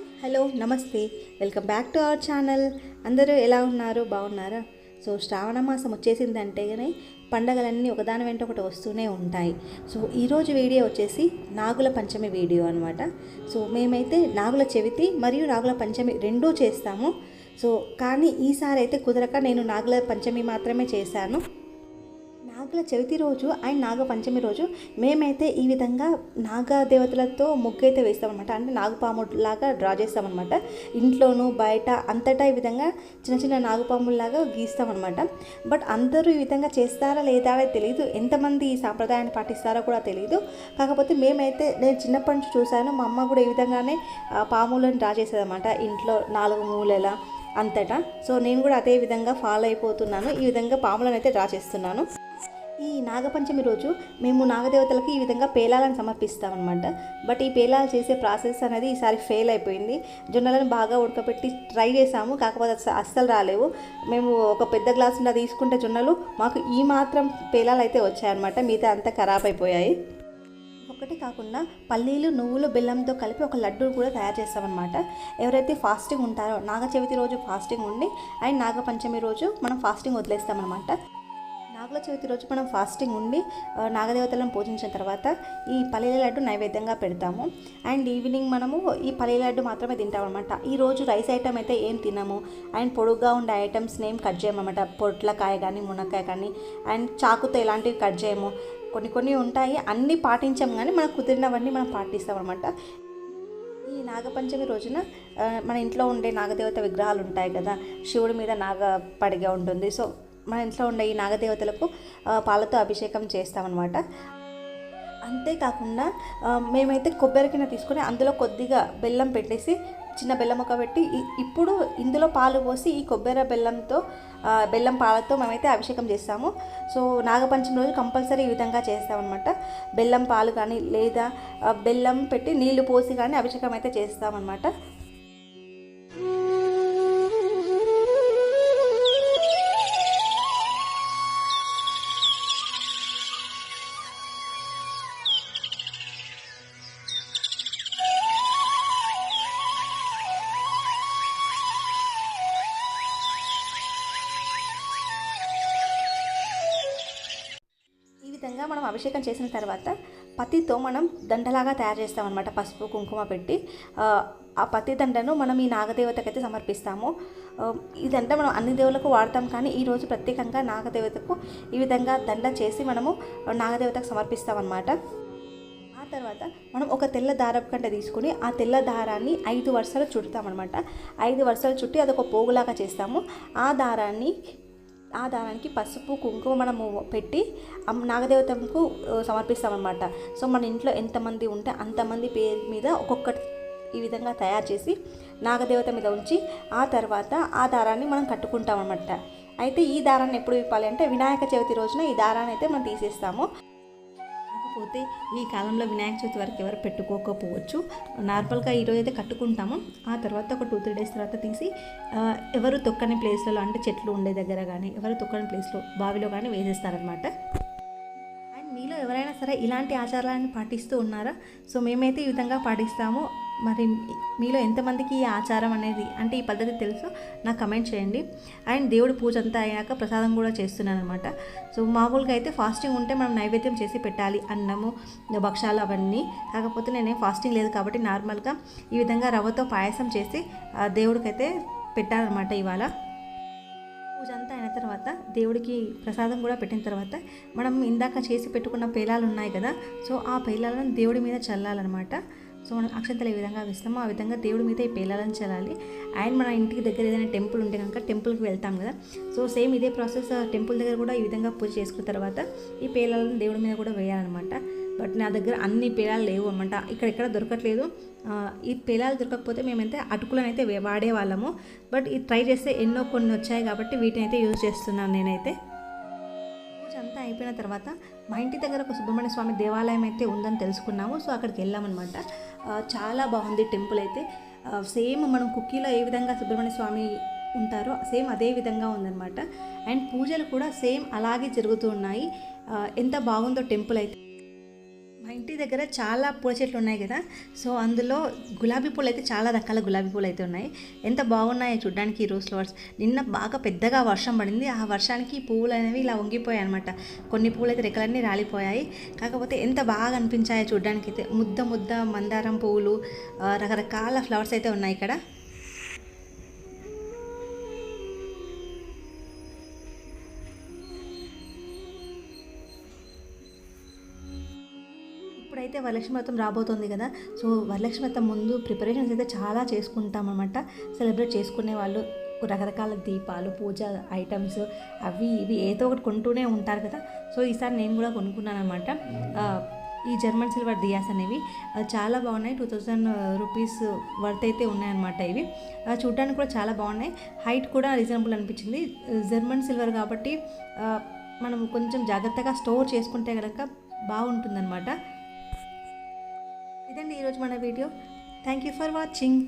Hi hello నమస్తే. Welcome back to our channel. అందరూ ఎలా ఉన్నారు? బాగున్నారా? సో శ్రావణ మాసం వచ్చేసిందంటేనే పండగలన్నీ ఒకదాని వెంట ఒకటి వస్తూనే ఉంటాయి. సో ఈరోజు వీడియో వచ్చేసి నాగుల పంచమి వీడియో అనమాట సో మేమైతే నాగుల చవితి మరియు నాగుల పంచమి రెండూ చేస్తాము. సో కానీ ఈసారి అయితే కుదరక నేను నాగుల పంచమి మాత్రమే చేశాను. నాగుల చవితి రోజు అండ్ నాగ పంచమి రోజు మేమైతే ఈ విధంగా నాగ దేవతలతో ముగ్గు అయితే వేస్తామన్నమాట. అంటే నాగపాము లాగా డ్రా చేస్తామన్నమాట. ఇంట్లోనూ బయట అంతటా ఈ విధంగా చిన్న చిన్న నాగపాములాగా గీస్తామన్నమాట. బట్ అందరూ ఈ విధంగా చేస్తారా లేదా అనేది తెలియదు ఎంతమంది ఈ సాంప్రదాయాన్ని పాటిస్తారో కూడా తెలియదు కాకపోతే మేమైతే నేను చిన్నప్పటి నుంచి చూశాను మా అమ్మ కూడా ఈ విధంగానే పాములను డ్రా చేసేదన్నమాట. ఇంట్లో నాలుగు మూలల అంతటా. సో నేను కూడా అదే విధంగా ఫాలో అయిపోతున్నాను. ఈ విధంగా పాములను అయితే డ్రా చేస్తున్నాను. ఈ నాగపంచమి రోజు మేము నాగదేవతలకు ఈ విధంగా పేలాలను సమర్పిస్తామన్నమాట. బట్ ఈ పేలాలు చేసే ప్రాసెస్ అనేది ఈసారి ఫెయిల్ అయిపోయింది. జొన్నలను బాగా ఉడకబెట్టి ట్రై చేసాము కాకపోతే అస్సలు రాలేవు. మేము ఒక పెద్ద గ్లాస్ ఉండా తీసుకుంటే జొన్నలు మాకు ఈ మాత్రం పేలాలు అయితే వచ్చాయన్నమాట. మిగతా అంతా ఖరాబ్ అయిపోయాయి. ఒకటి కాకుండా పల్లీలు నువ్వులు బెల్లంతో కలిపి ఒక లడ్డు కూడా తయారు చేస్తామన్నమాట. ఎవరైతే ఫాస్టింగ్ ఉంటారో నాగ చవితి రోజు ఫాస్టింగ్ ఉండి అండ్ నాగపంచమి రోజు మనం ఫాస్టింగ్ వదిలేస్తామన్నమాట. నాగుల చవితి రోజు మనం ఫాస్టింగ్ ఉండి నాగదేవతలను పూజించిన తర్వాత ఈ పల్లీల లడ్డు నైవేద్యంగా పెడతాము. అండ్ ఈవినింగ్ మనము ఈ పల్లీల లడ్డు మాత్రమే తింటామన్నమాట. ఈ రోజు రైస్ ఐటమ్ అయితే ఏం తినము. అండ్ పొడుగ్గా ఉండే ఐటమ్స్ని ఏం కట్ చేయమన్నమాట. పొట్లకాయ కానీ మునక్కాయ కానీ అండ్ చాకుతో ఇలాంటివి కట్ చేయము. కొన్ని కొన్ని ఉంటాయి అన్నీ పాటించాం కానీ మనకు కుదిరినవన్నీ మనం పాటిస్తాం అనమాట ఈ నాగపంచమి రోజున మన ఇంట్లో ఉండే నాగదేవత విగ్రహాలు ఉంటాయి కదా శివుడి మీద నాగ పడిగ ఉంటుంది. సో మన ఇంట్లో ఉండే ఈ నాగదేవతలకు పాలతో అభిషేకం చేస్తామన్నమాట. అంతేకాకుండా మేమైతే కొబ్బరికిన తీసుకొని అందులో కొద్దిగా బెల్లం పెట్టేసి చిన్న బెల్లం ఒక పెట్టి ఇప్పుడు ఇందులో పాలు పోసి ఈ కొబ్బరి బెల్లంతో బెల్లం పాలతో మేమైతే అభిషేకం చేస్తాము. సో నాగపంచమి రోజు కంపల్సరీ ఈ విధంగా చేస్తామన్నమాట. బెల్లం పాలు కానీ లేదా బెల్లం పెట్టి నీళ్ళు పోసి కానీ అభిషేకం అయితే చేస్తామన్నమాట. విధంగా మనం అభిషేకం చేసిన తర్వాత పత్తితో మనం దండలాగా తయారు చేస్తామన్నమాట. పసుపు కుంకుమ పెట్టి ఆ, పత్తి దండను మనం ఈ నాగదేవతకైతే సమర్పిస్తాము. ఇదంతా ఈ దండ మనం అన్ని దేవులకు వాడతాం కానీ ఈరోజు ప్రత్యేకంగా నాగదేవతకు ఈ విధంగా దండ చేసి మనము నాగదేవతకు సమర్పిస్తామన్నమాట. ఆ తర్వాత మనం ఒక తెల్ల దారపు కంట తీసుకొని ఆ తెల్ల దారాన్ని ఐదు వరుసలు చుడతామన్నమాట. ఐదు వరుసలు చుట్టి అదొక పోగులాగా చేస్తాము. ఆ దారాన్ని ఆ దారానికి పసుపు కుంకుమ మనము పెట్టి నాగదేవతకు సమర్పిస్తామన్నమాట. సో మన ఇంట్లో ఎంతమంది ఉంటే అంతమంది పేరు మీద ఒక్కొక్కటి ఈ విధంగా తయారు చేసి నాగదేవత మీద ఉంచి ఆ తర్వాత ఆ దారాన్ని మనం కట్టుకుంటాం అనమాట అయితే ఈ దారాన్ని ఎప్పుడు విప్పాలి అంటే వినాయక చవితి రోజున ఈ దారాన్ని అయితే మనం తీసేస్తాము. కాకపోతే ఈ కాలంలో వినాయక చవితి వరకు ఎవరు పెట్టుకోకపోవచ్చు. నార్మల్గా ఈరోజు అయితే కట్టుకుంటాము. ఆ తర్వాత ఒక టూ త్రీ డేస్ తర్వాత తీసి ఎవరు తొక్కని ప్లేస్లలో అంటే చెట్లు ఉండే దగ్గర కానీ ఎవరు తొక్కని ప్లేస్లో బావిలో కానీ వేసేస్తారనమాట అండ్ మీలో ఎవరైనా సరే ఇలాంటి ఆచారాలను పాటిస్తూ ఉన్నారా? సో మేమైతే ఈ విధంగా పాటిస్తాము. మరి మీలో ఎంతమందికి ఈ ఆచారం అనేది అంటే ఈ పద్ధతి తెలుసో నాకు కమెంట్ చేయండి. అండ్ దేవుడి పూజ అంతా అయ్యాక ప్రసాదం కూడా చేస్తున్నాను అనమాట సో మామూలుగా అయితే ఫాస్టింగ్ ఉంటే మనం నైవేద్యం చేసి పెట్టాలి అన్నము భక్షాలు అవన్నీ. కాకపోతే నేనేం ఫాస్టింగ్ లేదు కాబట్టి నార్మల్గా ఈ విధంగా రవ్వతో పాయసం చేసి ఆ, దేవుడికైతే పెట్టాలన్నమాట ఇవాళ. పూజ అంతా అయిన తర్వాత దేవుడికి ప్రసాదం కూడా పెట్టిన తర్వాత మనం ఇందాక చేసి పెట్టుకున్న పేలాలు ఉన్నాయి కదా సో ఆ పేలాలను దేవుడి మీద చల్లాలన్నమాట. సో మనం అక్షంతలు ఏ విధంగా వేస్తామో ఆ విధంగా దేవుడి మీద ఈ పేలాలను చల్లాలి. అండ్ మన ఇంటికి దగ్గర ఏదైనా టెంపుల్ ఉంటే కనుక టెంపుల్కి వెళ్తాం కదా. సో సేమ్ ఇదే ప్రాసెస్ టెంపుల్ దగ్గర కూడా ఈ విధంగా పూజ చేసుకున్న తర్వాత ఈ పేలాలను దేవుడి మీద కూడా వేయాలన్నమాట. బట్ నా దగ్గర అన్ని పేలాలు లేవు అన్నమాట. ఇక్కడ ఎక్కడ దొరకట్లేదు ఈ పేలాలు దొరకకపోతే మేమైతే అటుకులను అయితే వాడేవాళ్ళము. బట్ ఇది ట్రై చేస్తే ఎన్నో కొన్ని వచ్చాయి కాబట్టి వీటిని అయితే యూజ్ చేస్తున్నాను నేనైతే. అంతా అయిపోయిన తర్వాత మా ఇంటి దగ్గర ఒక సుబ్రహ్మణ్య స్వామి దేవాలయం అయితే ఉందని తెలుసుకున్నాము. సో అక్కడికి వెళ్ళామన్నమాట. చాలా బాగుంది టెంపుల్ అయితే. సేమ్ మనం కుక్కీలో ఏ విధంగా సుబ్రహ్మణ్య స్వామి ఉంటారో సేమ్ అదే విధంగా ఉందన్నమాట. అండ్ పూజలు కూడా సేమ్ అలాగే జరుగుతూ ఉన్నాయి. ఎంత బాగుందో టెంపుల్ అయితే. మా ఇంటి దగ్గర చాలా పూల చెట్లు ఉన్నాయి కదా. సో అందులో గులాబీ పూలు అయితే చాలా రకాల గులాబీ పూలు అయితే ఉన్నాయి. ఎంత బాగున్నాయో చూడడానికి ఈ రోజ్ ఫ్లవర్స్. నిన్న బాగా పెద్దగా వర్షం పడింది. ఆ వర్షానికి ఈ పువ్వులు అనేవి ఇలా వంగిపోయాయి అనమాట కొన్ని పూలు అయితే రెక్కలన్నీ రాలిపోయాయి. కాకపోతే ఎంత బాగా అనిపించాయో చూడడానికి అయితే ముద్ద ముద్ద మందారం పువ్వులు రకరకాల ఫ్లవర్స్ అయితే ఉన్నాయి ఇక్కడ. ఇప్పుడైతే వరలక్ష్మి వ్రతం రాబోతుంది కదా సో వరలక్ష్మి వ్రతం ముందు ప్రిపరేషన్స్ అయితే చాలా చేసుకుంటాం అనమాట సెలబ్రేట్ చేసుకునే వాళ్ళు రకరకాల దీపాలు పూజ ఐటమ్స్ అవి ఇవి ఏదో ఒకటి కొంటూనే ఉంటారు కదా. సో ఈసారి నేను కూడా కొనుక్కున్నాను అనమాట ఈ జర్మన్ సిల్వర్ దియాస్ అనేవి. చాలా బాగున్నాయి. టూ థౌజండ్ రూపీస్ వర్త్ అయితే ఉన్నాయన్నమాట ఇవి. చూడ్డానికి కూడా చాలా బాగున్నాయి. హైట్ కూడా రీజనబుల్ అనిపించింది. జర్మన్ సిల్వర్ కాబట్టి మనం కొంచెం జాగ్రత్తగా స్టోర్ చేసుకుంటే కనుక బాగుంటుందన్నమాట. ఇదండి ఈరోజు మన video. Thank you for watching